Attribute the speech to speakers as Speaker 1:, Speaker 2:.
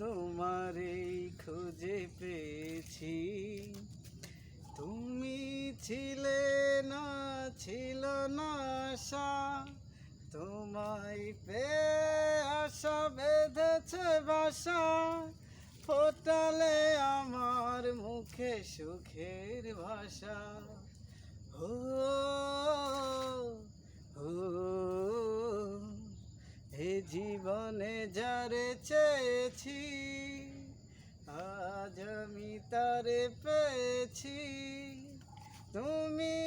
Speaker 1: তোমারেই খুঁজে পেয়েছি। তুমি ছিলে না, ছিল না আশা। তোমায় পেয়ে আশা বেঁধেছে বাসা। ফোটালে আমার মুখে সুখের ভাষা। হে জীবনে যারে চেয়েছি আজ আমি তারে পেয়েছি। তুমি